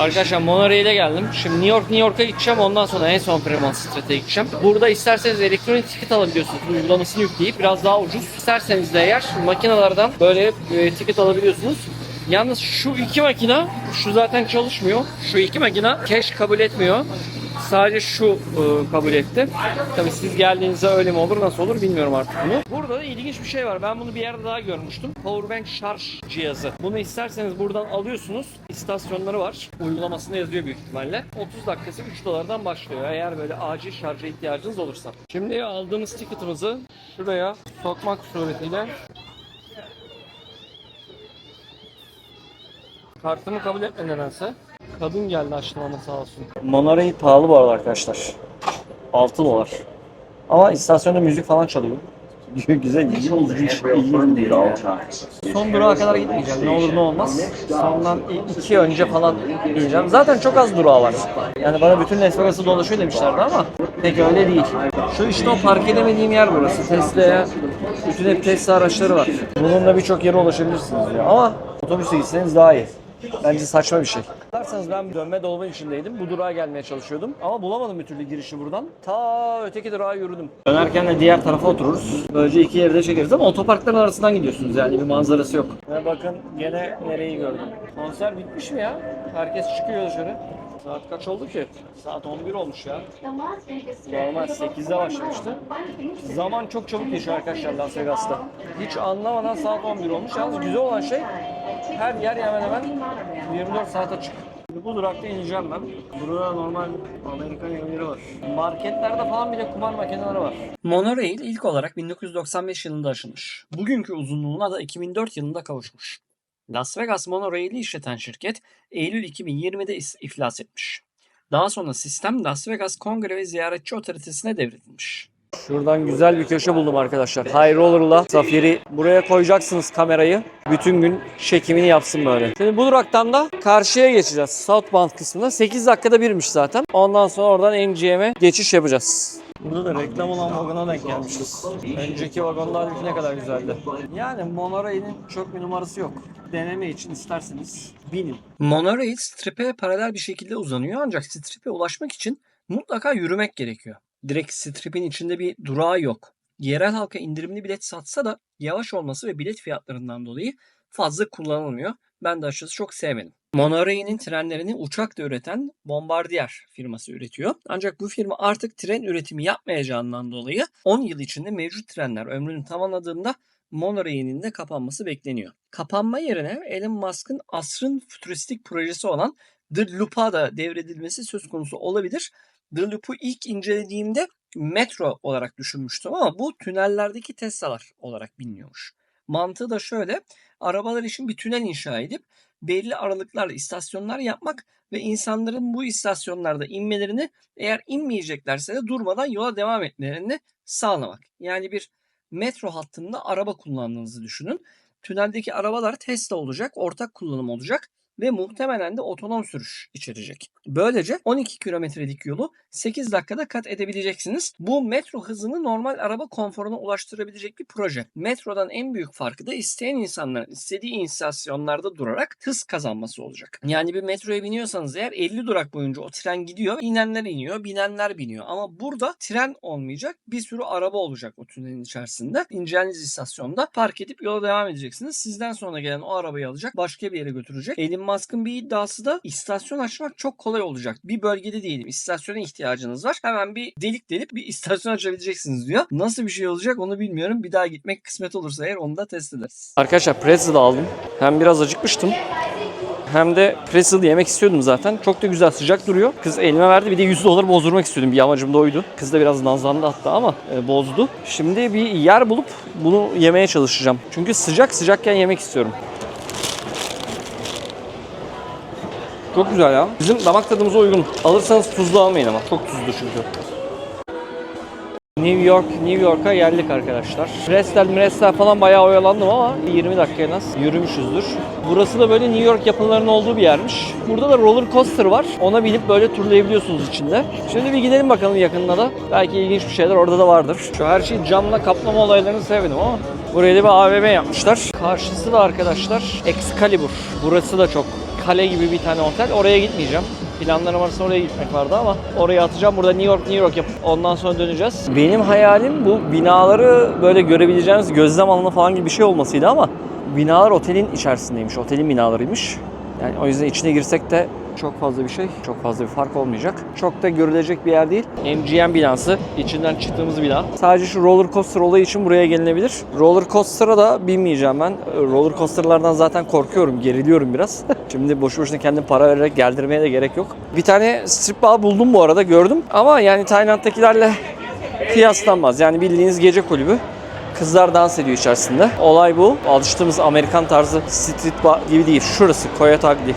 Arkadaşlar monorail'e geldim. Şimdi New York, New York'a gideceğim. Ondan sonra en son Fremont Street'e gideceğim. Burada isterseniz elektronik ticket alabiliyorsunuz. Uygulamasını yükleyip biraz daha ucuz. İsterseniz de eğer makinelerden böyle e, ticket alabiliyorsunuz. Yalnız şu iki makina, şu zaten çalışmıyor. Şu iki makina cash kabul etmiyor. Sadece şu e, kabul etti. Tabii siz geldiğinizde öyle mi olur nasıl olur bilmiyorum artık bunu. Burada da ilginç bir şey var. Ben bunu bir yerde daha görmüştüm. Powerbank şarj cihazı. Bunu isterseniz buradan alıyorsunuz. İstasyonları var. Uygulamasında yazıyor büyük ihtimalle. 30 dakikası 3 dolardan başlıyor. Eğer böyle acil şarja ihtiyacınız olursa. Şimdi aldığımız ticket'ımızı şuraya sokmak suretiyle Kartımı kabul etme nedense. Kadın geldi açtırmama sağ olsun. Monorail pahalı bu arada arkadaşlar. 6 dolar. Ama istasyonda müzik falan çalıyor. Güzel, ilginç, ilginç. Son durağa kadar gitmeyeceğim. Ne olur ne olmaz. Sondan iki önce falan ineceğim. Zaten çok az durağı var. Yani bana bütün Las Vegas'ı dolaşıyor demişlerdi ama pek öyle değil. Şu işte o park edemediğim yer burası. Tesla'ya bütün hep Tesla araçları var. Bununla birçok yere ulaşabilirsiniz diyor. Ama otobüse gitseniz daha iyi. Bence saçma bir şey. Bakarsanız ben dönme dolabın içindeydim. Bu durağa gelmeye çalışıyordum. Ama bulamadım bir türlü girişi buradan. Ta öteki durağa yürüdüm. Dönerken de diğer tarafa otururuz. Böylece iki yerde çekeriz ama otoparkların arasından gidiyorsunuz yani bir manzarası yok. Ve bakın gene nereyi gördüm. Konser bitmiş mi ya? Herkes çıkıyor dışarı. Saat kaç oldu ki? Saat 11 olmuş ya. Normal 8'de başlamıştı. Zaman çok çabuk geçiyor arkadaşlar Las Vegas'ta. Hiç anlamadan saat 11 olmuş. Yalnız güzel olan şey her yer hemen hemen 24 saat açık. Bu durakta ineceğim ben. Burada normal Amerikan evleri var. Marketlerde falan bile kumar makineleri var. Monorail ilk olarak 1995 yılında açılmış. Bugünkü uzunluğuna da 2004 yılında kavuşmuş. Las Vegas Monorail'i işleten şirket Eylül 2020'de is- iflas etmiş. Daha sonra sistem Las Vegas Kongre ve Ziyaretçi Otoritesi'ne devredilmiş. Şuradan güzel bir köşe buldum arkadaşlar. High Roller'la Safir'i buraya koyacaksınız kamerayı. Bütün gün çekimini yapsın böyle. Şimdi bu duraktan da karşıya geçeceğiz. Southbound kısmında. 8 dakikada birmiş zaten. Ondan sonra oradan MGM'e geçiş yapacağız. Burada da reklam olan vagona denk gelmişiz. Önceki vagonlar ne kadar güzeldi. Yani monorail'in çok bir numarası yok. Deneme için isterseniz binin. Monorail strip'e paralel bir şekilde uzanıyor ancak strip'e ulaşmak için mutlaka yürümek gerekiyor. Direkt strip'in içinde bir durağı yok. Yerel halka indirimli bilet satsa da yavaş olması ve bilet fiyatlarından dolayı fazla kullanılmıyor. Ben de açıkçası çok sevmedim. Monorail'in trenlerini uçakla üreten Bombardier firması üretiyor. Ancak bu firma artık tren üretimi yapmayacağından dolayı 10 yıl içinde mevcut trenler ömrünü tamamladığında Monorail'in de kapanması bekleniyor. Kapanma yerine Elon Musk'ın asrın fütüristik projesi olan The Loop'a da devredilmesi söz konusu olabilir. The Loop'u ilk incelediğimde metro olarak düşünmüştüm ama bu tünellerdeki Tesla'lar olarak biliniyormuş. Mantığı da şöyle. Arabalar için bir tünel inşa edip belli aralıklarla istasyonlar yapmak ve insanların bu istasyonlarda inmelerini eğer inmeyeceklerse de durmadan yola devam etmelerini sağlamak. Yani bir metro hattında araba kullandığınızı düşünün. Tüneldeki arabalar Tesla olacak, ortak kullanım olacak ve muhtemelen de otonom sürüş içerecek. Böylece 12 kilometrelik yolu 8 dakikada kat edebileceksiniz. Bu metro hızını normal araba konforuna ulaştırabilecek bir proje. Metrodan en büyük farkı da isteyen insanların istediği istasyonlarda durarak hız kazanması olacak. Yani bir metroya biniyorsanız eğer 50 durak boyunca o tren gidiyor. İnenler iniyor, binenler biniyor. Ama burada tren olmayacak. Bir sürü araba olacak o tünelin içerisinde. İneceğiniz istasyonda park edip yola devam edeceksiniz. Sizden sonra gelen o arabayı alacak, başka bir yere götürecek. Elon Musk'ın bir iddiası da istasyon açmak çok kolay olacak. Bir bölgede diyelim istasyona ihtiyacınız var. Hemen bir delik delip bir istasyon açabileceksiniz diyor. Nasıl bir şey olacak onu bilmiyorum. Bir daha gitmek kısmet olursa eğer onu da test ederiz. Arkadaşlar pretzel aldım. Hem biraz acıkmıştım. Hem de pretzel yemek istiyordum zaten. Çok da güzel sıcak duruyor. Kız elime verdi. Bir de 100 dolar bozdurmak istiyordum. Bir amacım da oydu. Kız da biraz nazlandı hatta ama e, bozdu. Şimdi bir yer bulup bunu yemeye çalışacağım. Çünkü sıcak sıcakken yemek istiyorum. Çok güzel ya. Bizim damak tadımıza uygun. Alırsanız tuzlu almayın ama. Çok tuzlu çünkü. New York, New York'a geldik arkadaşlar. Prestel, Mrestel falan bayağı oyalandım ama 20 dakika en az yürümüşüzdür. Burası da böyle New York yapılarının olduğu bir yermiş. Burada da roller coaster var. Ona binip böyle turlayabiliyorsunuz içinde. Şimdi bir gidelim bakalım yakınına da. Belki ilginç bir şeyler orada da vardır. Şu her şey camla kaplama olaylarını sevmedim ama buraya da bir AVM yapmışlar. Karşısı da arkadaşlar Excalibur. Burası da çok kale gibi bir tane otel. Oraya gitmeyeceğim. Planlarım arasında oraya gitmek vardı ama oraya atacağım. Burada New York, New York yapıp ondan sonra döneceğiz. Benim hayalim bu binaları böyle görebileceğiniz gözlem alanı falan gibi bir şey olmasıydı ama binalar otelin içerisindeymiş. Otelin binalarıymış. Yani o yüzden içine girsek de çok fazla bir şey, çok fazla bir fark olmayacak. Çok da görülecek bir yer değil. MGM binası, içinden çıktığımız bina. Sadece şu roller coaster olayı için buraya gelinebilir. Roller coaster'a da binmeyeceğim ben. Roller coaster'lardan zaten korkuyorum, geriliyorum biraz. Şimdi boşu boşuna kendim para vererek geldirmeye de gerek yok. Bir tane strip bar buldum bu arada, gördüm. Ama yani Tayland'dakilerle kıyaslanmaz. Yani bildiğiniz gece kulübü. Kızlar dans ediyor içerisinde. Olay bu. Alıştığımız Amerikan tarzı street bar gibi değil. Şurası Koyat Agli.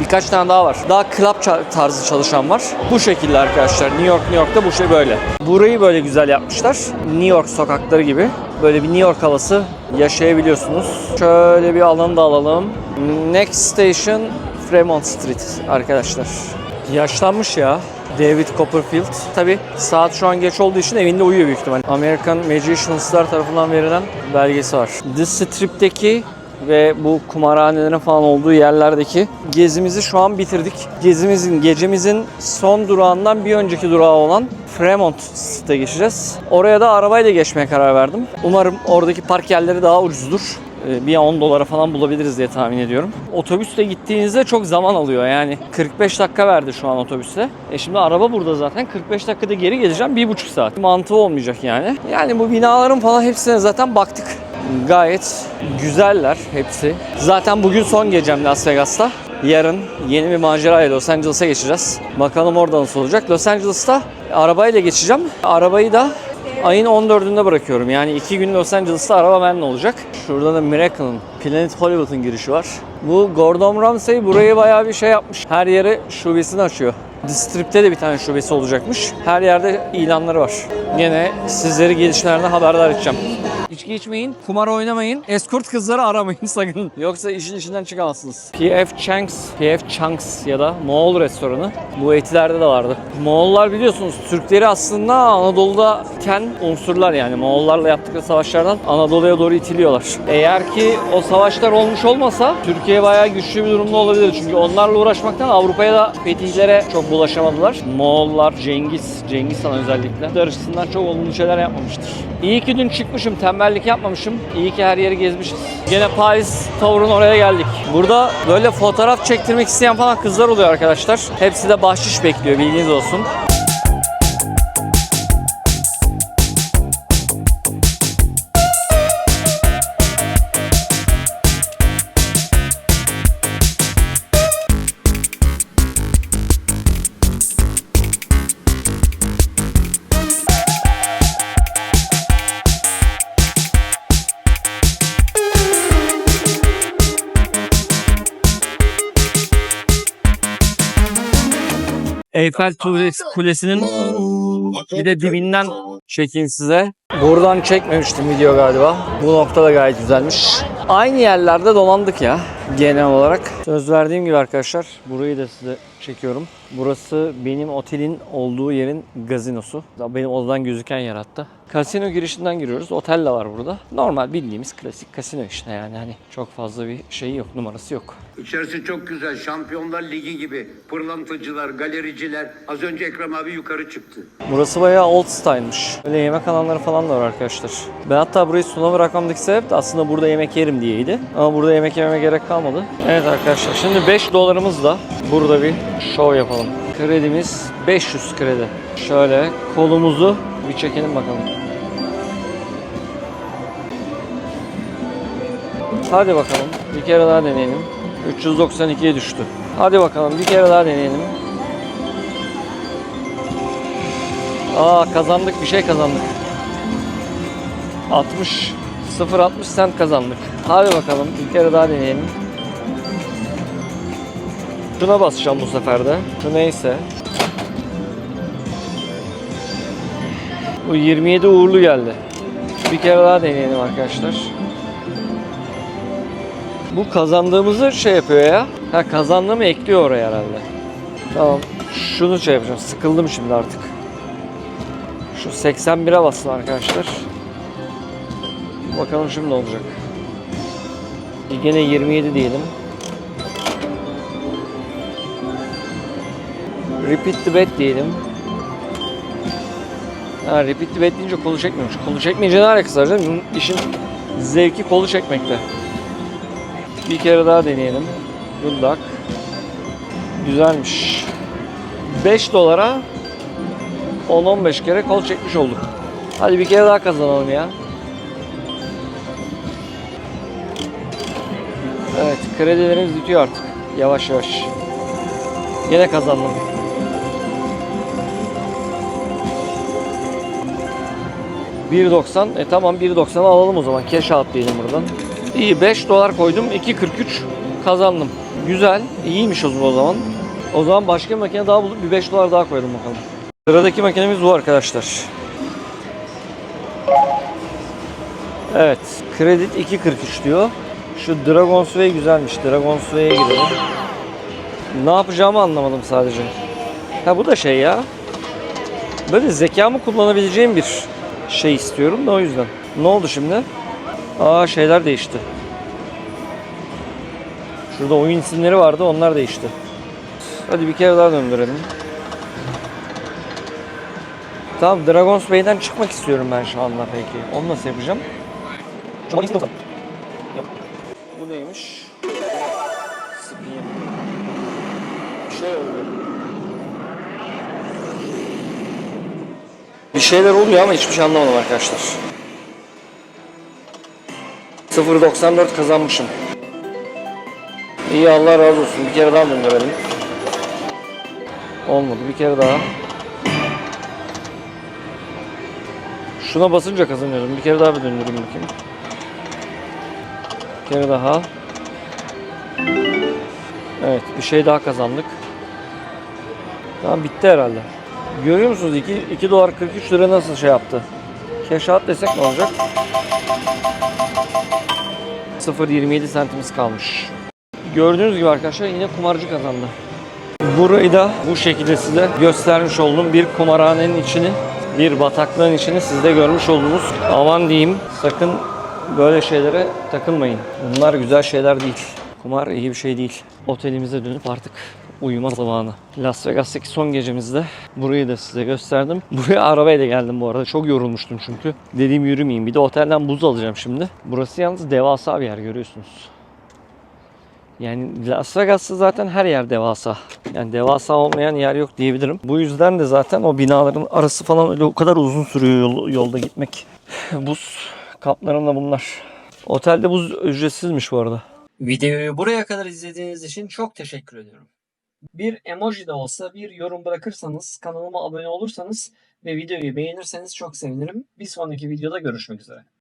Birkaç tane daha var. Daha club tarzı çalışan var. Bu şekilde arkadaşlar. New York, New York'ta bu şey böyle. Burayı böyle güzel yapmışlar. New York sokakları gibi. Böyle bir New York havası yaşayabiliyorsunuz. Şöyle bir alanı da alalım. Next station Fremont Street arkadaşlar. Yaşlanmış ya. David Copperfield. Tabi saat şu an geç olduğu için evinde uyuyor büyük ihtimal. American Magicians'lar tarafından verilen belgesi var. The Strip'teki ve bu kumarhanelerin falan olduğu yerlerdeki gezimizi şu an bitirdik. Gezimizin, gecemizin son durağından bir önceki durağı olan Fremont Street'e geçeceğiz. Oraya da arabayla geçmeye karar verdim. Umarım oradaki park yerleri daha ucuzdur. Ee, Bir 10 dolara falan bulabiliriz diye tahmin ediyorum. Otobüsle gittiğinizde çok zaman alıyor yani. 45 dakika verdi şu an otobüste. E şimdi araba burada zaten. 45 dakikada geri geleceğim. 1,5 saat. Mantığı olmayacak yani. Yani bu binaların falan hepsine zaten baktık. Gayet güzeller hepsi. Zaten bugün son gecem Las Vegas'ta. Yarın yeni bir macerayla Los Angeles'a geçeceğiz. Bakalım orada nasıl olacak. Los Angeles'ta arabayla geçeceğim. Arabayı da ayın 14'ünde bırakıyorum. Yani iki gün Los Angeles'ta araba benimle olacak. Şurada da Miracle'ın, Planet Hollywood'un girişi var. Bu Gordon Ramsay burayı bayağı bir şey yapmış. Her yere şubesini açıyor. The Strip'te de bir tane şubesi olacakmış. Her yerde ilanları var. Yine sizleri gelişmelerinden haberdar edeceğim. İçki içmeyin, kumar oynamayın, escort kızları aramayın sakın. Yoksa işin içinden çıkamazsınız. PF Changs, PF Changs ya da Moğol restoranı. Bu etilerde de vardı. Moğollar biliyorsunuz Türkleri aslında Anadolu'da iten unsurlar yani. Moğollarla yaptıkları savaşlardan Anadolu'ya doğru itiliyorlar. Eğer ki o savaşlar olmuş olmasa Türkiye bayağı güçlü bir durumda olabilir. Çünkü onlarla uğraşmaktan Avrupa'ya da fetihlere çok bulaşamadılar. Moğollar, Cengiz, Cengiz Han özellikle de açısından çok olumlu şeyler yapmamıştır. İyi ki dün çıkmışım, tembellik yapmamışım. İyi ki her yeri gezmişiz. Gene Paris Tower'un oraya geldik. Burada böyle fotoğraf çektirmek isteyen falan kızlar oluyor arkadaşlar. Hepsi de bahşiş bekliyor bilginiz olsun. Eyfel Kulesi- Kulesi'nin bir de dibinden çekeyim size. Buradan çekmemiştim video galiba. Bu nokta da gayet güzelmiş. Aynı yerlerde dolandık ya genel olarak. Söz verdiğim gibi arkadaşlar burayı da size çekiyorum. Burası benim otelin olduğu yerin gazinosu. Benim odadan gözüken yer hatta. Kasino girişinden giriyoruz. Otel de var burada. Normal bildiğimiz klasik kasino işte yani hani çok fazla bir şey yok, numarası yok. İçerisi çok güzel. Şampiyonlar Ligi gibi. Pırlantacılar, galericiler. Az önce Ekrem abi yukarı çıktı. Burası bayağı old style'mış. Böyle yemek alanları falan da var arkadaşlar. Ben hatta burayı sona bırakmamdaki sebep de aslında burada yemek yerim diyeydi. Ama burada yemek yememe gerek kalmadı. Evet arkadaşlar şimdi 5 dolarımızla burada bir show yapalım. Kredimiz 500 kredi. Şöyle kolumuzu bir çekelim bakalım. Hadi bakalım bir kere daha deneyelim. 392'ye düştü. Hadi bakalım bir kere daha deneyelim. Aa kazandık bir şey kazandık. 60 0.60 sent kazandık. Hadi bakalım bir kere daha deneyelim. Şuna basacağım bu sefer de. Şu neyse. Bu 27 uğurlu geldi. Bir kere daha deneyelim arkadaşlar. Bu kazandığımızı şey yapıyor ya. Ha kazandığımı ekliyor oraya herhalde. Tamam. Şunu şey yapacağım. Sıkıldım şimdi artık. Şu 81'e bastım arkadaşlar. Bakalım şimdi ne olacak. Yine 27 diyelim. Repeat the bet diyelim. Ha, repeat the bet deyince kolu çekmiyormuş. Kolu çekmeyince ne alakası var canım? İşin zevki kolu çekmekte. Bir kere daha deneyelim. Good luck. Güzelmiş. 5 dolara 10-15 kere kol çekmiş olduk. Hadi bir kere daha kazanalım ya. Evet, kredilerimiz bitiyor artık. Yavaş yavaş. Yine kazandım. ...1.90. E tamam 1.90'ı alalım o zaman. Cash out diyelim buradan. İyi 5 dolar koydum. 2.43 kazandım. Güzel. iyiymiş o zaman o zaman. Başka bir makine daha bulup bir 5 dolar daha koyalım bakalım. Sıradaki makinemiz bu arkadaşlar. Evet. Kredit 2.43 diyor. Şu Dragon Sway güzelmiş. Dragon Sway'e girelim. Ne yapacağımı anlamadım sadece. Ha bu da şey ya. Böyle zekamı kullanabileceğim bir şey istiyorum da o yüzden. Ne oldu şimdi? Aa şeyler değişti. Şurada oyun isimleri vardı onlar değişti. Hadi bir kere daha döndürelim. Tamam Dragon's Bay'den çıkmak istiyorum ben şu anda peki. Onu nasıl yapacağım? Bu neymiş? Spin. Şey oluyor. Bir şeyler oluyor ama hiçbir şey anlamadım arkadaşlar. 0.94 kazanmışım. İyi Allah razı olsun. Bir kere daha döndürelim. Olmadı. Bir kere daha. Şuna basınca kazanıyorum. Bir kere daha bir döndüreyim bakayım. Bir kere daha. Evet. Bir şey daha kazandık. Tamam bitti herhalde. Görüyor musunuz? 2, 2 dolar 43 lira nasıl şey yaptı? Out desek ne olacak? 0.27 sentimiz kalmış. Gördüğünüz gibi arkadaşlar yine kumarcı kazandı. Burayı da bu şekilde size göstermiş oldum. Bir kumarhanenin içini, bir bataklığın içini siz de görmüş oldunuz. Aman diyeyim sakın böyle şeylere takılmayın. Bunlar güzel şeyler değil. Kumar iyi bir şey değil. Otelimize dönüp artık uyuma zamanı. Las Vegas'taki son gecemizde burayı da size gösterdim. Buraya arabayla geldim bu arada. Çok yorulmuştum çünkü. Dediğim yürümeyeyim. Bir de otelden buz alacağım şimdi. Burası yalnız devasa bir yer görüyorsunuz. Yani Las Vegas'ta zaten her yer devasa. Yani devasa olmayan yer yok diyebilirim. Bu yüzden de zaten o binaların arası falan öyle o kadar uzun sürüyor yol- yolda gitmek. Buz kaplarım da bunlar. Otelde buz ücretsizmiş bu arada. Videoyu buraya kadar izlediğiniz için çok teşekkür ediyorum. Bir emoji de olsa bir yorum bırakırsanız, kanalıma abone olursanız ve videoyu beğenirseniz çok sevinirim. Bir sonraki videoda görüşmek üzere.